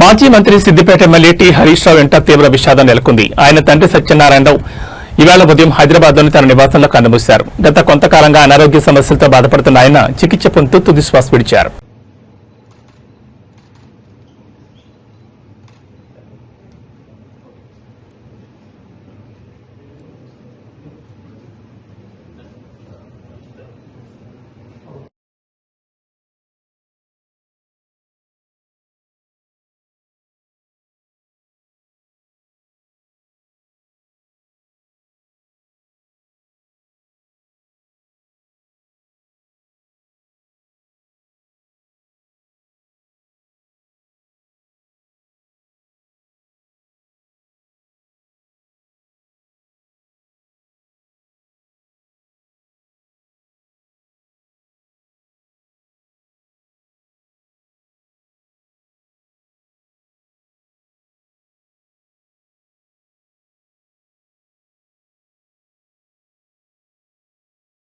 మాజీ మంత్రి Siddipet M L A T Harish Rao వెంట తీవ్ర విషాదం నెలకొంది. ఆయన తండ్రి సత్యనారాయణరావు ఇవాళ ఉదయం హైదరాబాద్లోని తన నివాసంలో కన్నుమూశారు. గత కొంతకాలంగా అనారోగ్య సమస్యలతో బాధపడుతున్న ఆయన చికిత్స పొందుతూ తుదిశ్వాస విడిచారు.